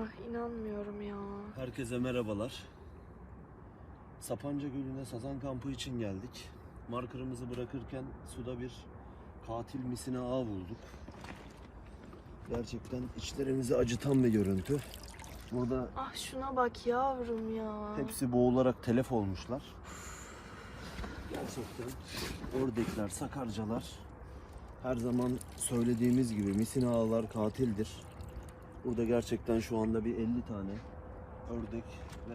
Ah inanmıyorum ya. Herkese merhabalar. Sapanca Gölü'ne sazan kampı için geldik. Markerımızı bırakırken suda bir katil misina ağ bulduk. Gerçekten içlerimizi acıtan bir görüntü. Burada Ah şuna bak yavrum ya. hepsi boğularak telef olmuşlar. Gerçekten oradakiler, sakarcalar her zaman söylediğimiz gibi misina ağlar katildir. Burada gerçekten şu anda bir 50 tane ördek ve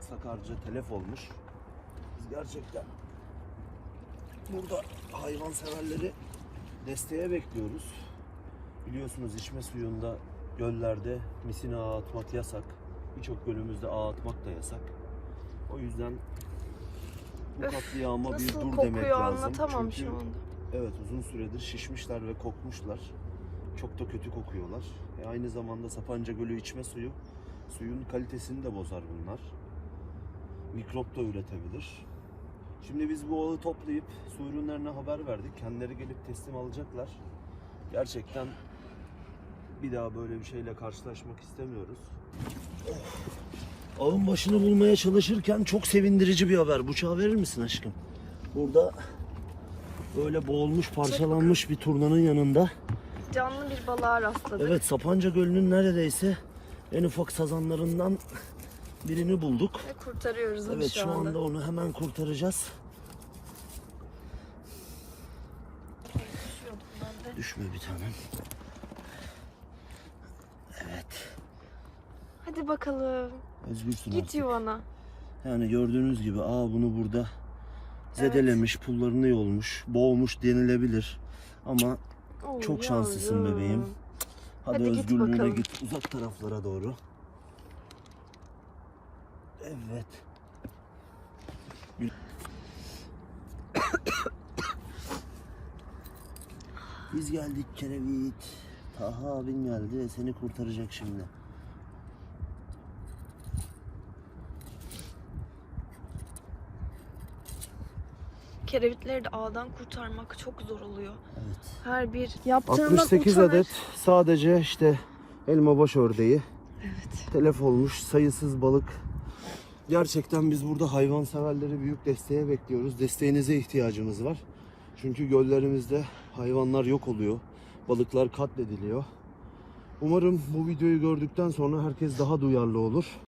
sakarca telef olmuş. Biz gerçekten burada hayvan severleri desteğe bekliyoruz. Biliyorsunuz içme suyunda göllerde misina ağı atmak yasak. Birçok gölümüzde ağ atmak da yasak. O yüzden bu katliama bir Nasıl dur kokuyor demek lazım. anlatamam Çünkü şu anda. Evet uzun süredir şişmişler ve kokmuşlar. Çok da kötü kokuyorlar. E, aynı zamanda Sapanca Gölü içme suyu suyun kalitesini de bozar bunlar. Mikrop da üretebilir. Şimdi biz bu ağı toplayıp su ürünlerine haber verdik. Kendileri gelip teslim alacaklar. Gerçekten bir daha böyle bir şeyle karşılaşmak istemiyoruz. Ağın başını bulmaya çalışırken çok sevindirici bir haber. Bıçağı verir misin aşkım? Burada böyle boğulmuş, parçalanmış bir turnanın yanında. Canlı bir balığa rastladık. Evet, Sapanca Gölü'nün neredeyse en ufak sazanlarından birini bulduk. Ve kurtarıyoruz onu Evet, şu şu anda. anda onu hemen kurtaracağız. Düşme bir tanem. Evet, Hadi bakalım. özgürsün Git artık. yuvana. Yani gördüğünüz gibi aa bunu burada zedelemiş, pullarını yolmuş, boğmuş denilebilir. Ama Oo, Çok şanslısın yavrum. bebeğim. hadi, Hadi git özgürlüğüne bakalım. git uzak taraflara doğru. Evet. Biz geldik Kerevit. Taha abin geldi seni kurtaracak şimdi. Kerevitleri de ağdan kurtarmak çok zor oluyor. Evet. Her bir yaptığından 68 utanır. adet sadece işte elma baş ördeği. Evet. telef olmuş sayısız balık. Gerçekten biz burada hayvan severleri büyük desteğe bekliyoruz. Desteğinize ihtiyacımız var. Çünkü göllerimizde hayvanlar yok oluyor. Balıklar katlediliyor. Umarım bu videoyu gördükten sonra herkes daha duyarlı olur.